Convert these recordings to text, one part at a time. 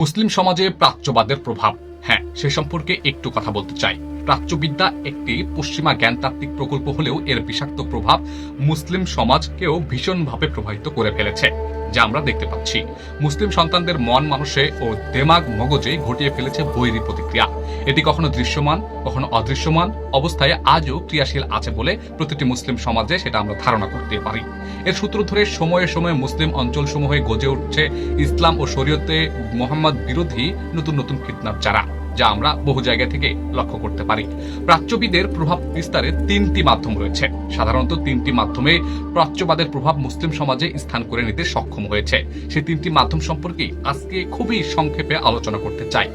মুসলিম সমাজে প্রাচ্যবাদের প্রভাব। হ্যাঁ সে সম্পর্কে একটু কথা বলতে চাই। প্রাচ্যবিদ্যা একটি পশ্চিমা জ্ঞানতাত্ত্বিক প্রকল্প হলেও এর বিষাক্ত প্রভাব মুসলিম সমাজকেও ভীষণভাবে প্রভাবিত করে ফেলেছে, যা আমরা দেখতে পাচ্ছি। মুসলিম সন্তানদের মন মানুষে ও দেমাগ মগজে ঘটিয়ে ফেলেছে বৈরী প্রতিক্রিয়া। এটি কখনো দৃশ্যমান, কখনো অদৃশ্যমান, অবস্থায় আজও ক্রিয়াশীল আছে বলে প্রতিটি মুসলিম সমাজে সেটা আমরা ধারণা করতে পারি। এর সূত্র ধরে সময়ে সময়ে মুসলিম অঞ্চলসমূহে গজে উঠছে ইসলাম ও শরীয়তে মোহাম্মদ বিরোধী নতুন নতুন ফিতনার চারা। যা আমরা বহু জায়গা থেকে লক্ষ্য করতে পারি। প্রাচ্যবিদের প্রভাব বিস্তারে তিনটি মাধ্যম রয়েছে। সাধারণত তিনটি মাধ্যমে প্রাচ্যবাদের প্রভাব মুসলিম সমাজে স্থান করে নিতে সক্ষম হয়েছে। সেই তিনটি মাধ্যম সম্পর্কে আজকে খুবই সংক্ষেপে আলোচনা করতে চাই।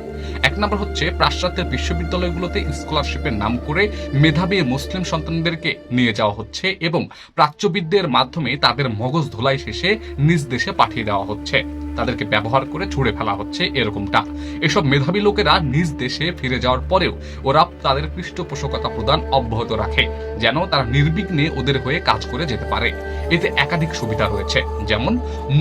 এক নম্বর হচ্ছে পাশ্চাত্যের বিশ্ববিদ্যালয়গুলোতে স্কলারশিপের নাম করে মেধাবী মুসলিম সন্তানদেরকে নিয়ে যাওয়া হচ্ছে এবং প্রাচ্যবিদদের মাধ্যমে তাদের মগজ ধোলাই শেষে নিজ দেশে পাঠিয়ে দেওয়া হচ্ছে। তাদেরকে ব্যবহার করে ছুড়ে ফেলা হচ্ছে এরকমটা। এসব মেধাবী লোকেরা নিজ দেশে ফিরে যাওয়ার পরেও ওরা তাদের পৃষ্ঠপোষকতা প্রদান অব্যাহত রাখে, যেন তারা নির্বিঘ্নে ওদের হয়ে কাজ করে যেতে পারে। এতে একাধিক সুবিধা রয়েছে, যেমন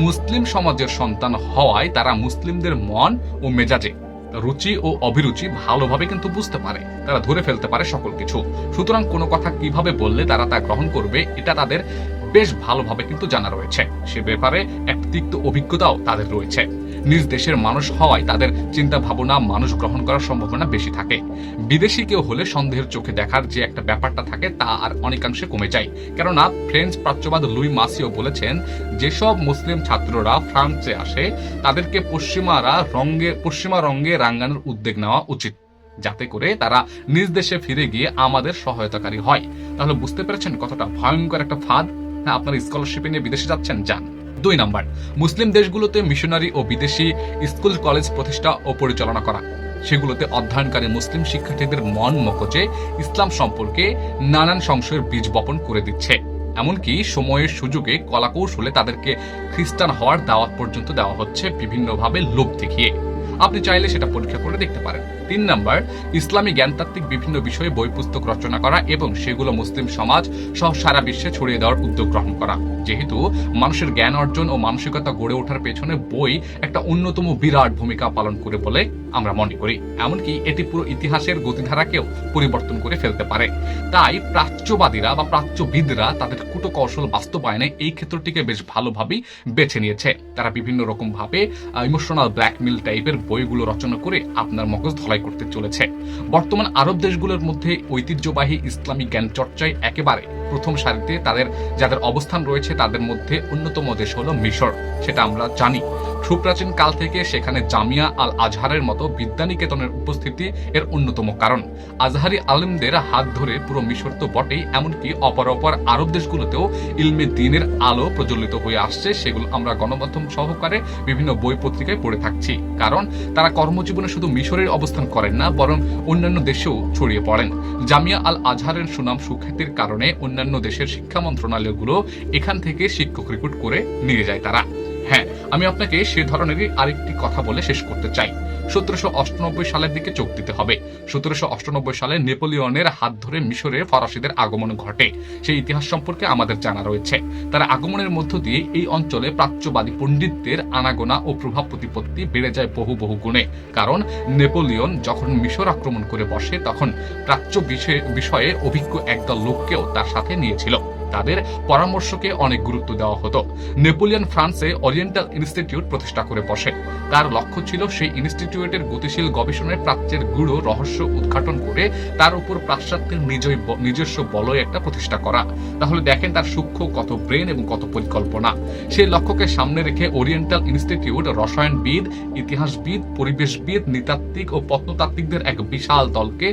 মুসলিম সমাজের সন্তান হওয়ায় তারা মুসলিমদের মন ও মেজাজে রুচি ও অভিরুচি ভালোভাবে কিন্তু বুঝতে পারে। তারা ধরে ফেলতে পারে সকল কিছু। সুতরাং কোনো কথা কীভাবে বললে তারা তা গ্রহণ করবে, এটা তাদের বেশ ভালোভাবে কিন্তু জানা রয়েছে। সে ব্যাপারে এক তিক্ত অভিজ্ঞতাও তাদের রয়েছে। নিজ দেশের মানুষ হওয়ায় তাদের চিন্তা ভাবনা মানুষ গ্রহণ করার সম্ভাবনা বেশি থাকে। বিদেশি কেউ হলে সন্দেহের চোখে দেখার যে একটা ব্যাপারটা থাকে তা আর অনেকাংশে কমে যায়। কেননা ফ্রেঞ্চ প্রাচ্যবাদ লুই মাসিও বলেছেন, যেসব মুসলিম ছাত্ররা ফ্রান্সে আসে, তাদেরকে পশ্চিমারা রঙ্গে পশ্চিমা রঙ্গে রাঙ্গানোর উদ্যোগ নেওয়া উচিত। যাতে করে তারা নিজ দেশে ফিরে গিয়ে আমাদের সহায়তাকারী হয়। তাহলে বুঝতে পেরেছেন কতটা ভয়ঙ্কর একটা ফাঁদ? হ্যাঁ আপনার স্কলারশিপে নিয়ে বিদেশে যাচ্ছেন, যান। দুই নাম্বার। মুসলিম দেশগুলোতে মিশনারি ও বিদেশি স্কুল, কলেজ প্রতিষ্ঠা ও পরিচালনা করা। সেগুলোতে অধ্যয়নকারী মুসলিম শিক্ষার্থীদের মন মকচে ইসলাম সম্পর্কে নানান সংশয়ের বীজ বপন করে দিচ্ছে। এমনকি সময়ের সুযোগে কলাকৌশলে তাদেরকে খ্রিস্টান হওয়ার দাওয়াত পর্যন্ত দেওয়া হচ্ছে বিভিন্নভাবে লোভ দেখিয়ে। আপনি চাইলে সেটা পরীক্ষা করে দেখতে পারেন। তিন নাম্বার, ইসলামী জ্ঞানতাত্ত্বিক বিভিন্ন বিষয়ে বই, পুস্তক রচনা করা এবং সেগুলো মুসলিম সমাজ সহ সারা বিশ্বে ছড়িয়ে দেওয়ার উদ্যোগ গ্রহণ করা। যেহেতু মানুষের জ্ঞান অর্জন ও মানসিকতা গড়ে ওঠার পেছনে বই একটা অন্যতম বিরাট ভূমিকা পালন করে বলে আমরা মনে করি, এমনকি এটি পুরো ইতিহাসের গতিধারাকেও পরিবর্তন করে ফেলতে পারে। তাই প্রাচ্যবাদীরা বা প্রাচ্যবিদরা তাদের কুটকৌশল বাস্তবায়নে এই ক্ষেত্রটিকে বেশ ভালোভাবেই বেছে নিয়েছে। তারা বিভিন্ন রকম ভাবে ইমোশনাল ব্ল্যাকমেল টাইপের বইগুলো রচনা করে আপনার মগজ ধলাই করতে চলেছে। বর্তমান আরব দেশগুলোর মধ্যে ঐতিহ্যবাহী ইসলামী জ্ঞান চর্চায় একেবারে প্রথম সারিতে তাদের যাদের অবস্থান রয়েছে তাদের মধ্যে অন্যতম দেশ হলো মিশর, সেটা আমরা জানি। সুপ্রাচীন কাল থেকে সেখানে জামিয়া আল আজহারের মতো বিদ্যানিকেতনের উপস্থিতি এর অন্যতম কারণ। আজহারি আলিমদের হাত ধরে পুরো মিশর তো বটেই, এমনকি অপর অপর আরব দেশগুলোতেও ইলমে দিনের আলো প্রজ্বলিত হয়ে আসছে, সেগুলো আমরা গণমাধ্যম সহকারে বিভিন্ন বই পত্রিকায় পড়ে থাকছি। কারণ তারা কর্মজীবনে শুধু মিশরের অবস্থান করেন না, বরং অন্যান্য দেশেও ছড়িয়ে পড়েন। জামিয়া আল আজহারের সুনাম সুখ্যাতির কারণে অন্যান্য দেশের শিক্ষা মন্ত্রণালয়গুলো এখান থেকে শিক্ষক রিক্রুট করে নিয়ে যায় তারা। হ্যাঁ আমি আপনাকে সে ধরনেরই আরেকটি কথা বলে শেষ করতে চাই। সতেরোশো অষ্টানব্বই সালের দিকে চোখ দিতে হবে। সতেরোশো অষ্টানব্বই সালে নেপোলিয়নের হাত ধরে মিশরে ফরাসিদের আগমন ঘটে। সেই ইতিহাস সম্পর্কে আমাদের জানা রয়েছে। তার আগমনের মধ্য দিয়ে এই অঞ্চলে প্রাচ্যবাদী পণ্ডিতদের আনাগোনা ও প্রভাব প্রতিপত্তি বেড়ে যায় বহু বহু গুণে। কারণ নেপোলিয়ন যখন মিশর আক্রমণ করে বসে, তখন প্রাচ্য বিষয়ে- বিষয়ে অভিজ্ঞ একদল লোককেও তার সাথে নিয়েছিল। তাদের পরামর্শকে অনেক গুরুত্ব দেওয়া হতো। নেপোলিয়ন ফ্রান্সে ওরিয়েন্টাল ইনস্টিটিউট প্রতিষ্ঠা করে বসে। তার লক্ষ্য ছিল সেই ইনস্টিটিউটের গতিশীল গবেষণায় প্রাচ্যের গূঢ় রহস্য উদ্ঘাটন করে তার উপর পাশ্চাত্যের নিজই নিজস্ব বলয় একটা প্রতিষ্ঠা করা। তাহলে দেখেন তার সূক্ষ্ম কত ব্রেন এবং কত পরিকল্পনা। সেই লক্ষ্যকে সামনে রেখে ওরিয়েন্টাল ইনস্টিটিউট রসায়নবিদ, ইতিহাসবিদ, পরিবেশবিদ, নৃতাত্ত্বিক ও প্রত্নতাত্ত্বিকদের এক বিশাল দলকে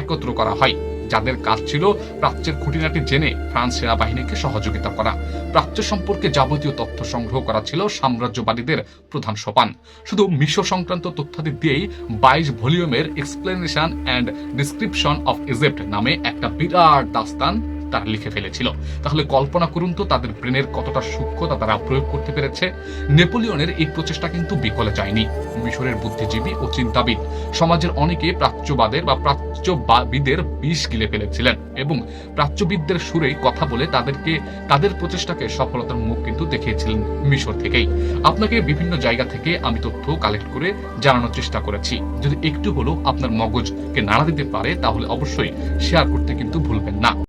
একত্র করা হয়। যাদের কাজ ছিল প্রাচ্যের খুঁটিনাটি জেনে ফ্রান্স সেনাবাহিনীকে সহযোগিতা করা। প্রাচ্য সম্পর্কে যাবতীয় তথ্য সংগ্রহ করা ছিল সাম্রাজ্যবাদীদের প্রধান সোপান। শুধু মিশর সংক্রান্ত তথ্যাদি দিয়েই বাইশ ভলিউমের explanation and description of Egypt নামে একটা বিরাট দাস্তান তারা লিখে ফেলেছিল। তাহলে কল্পনা করুন তো তাদের ব্রেনের কতটা সূক্ষ্মতা তারা প্রয়োগ করতে পেরেছে। নেপোলিয়নের এই প্রচেষ্টা কিন্তু বিকলে যায়নি। মিশরের বুদ্ধিজীবী ও চিন্তাবিদ সমাজের অনেকে প্রাচ্যবাদের বা প্রাচ্যবিদের বিষ গিলে ফেলেছিলেন এবং প্রাচ্যবিদদের সুরেই কথা বলে তাদেরকে, তাদের প্রচেষ্টাকে সফলতার মুখ কিন্তু দেখিয়েছিলেন মিশর থেকেই। আপনাকে বিভিন্ন জায়গা থেকে আমি তথ্য কালেক্ট করে জানানোর চেষ্টা করেছি। যদি একটু হলেও আপনার মগজকে নাড়া দিতে পারে, তাহলে অবশ্যই শেয়ার করতে কিন্তু ভুলবেন না।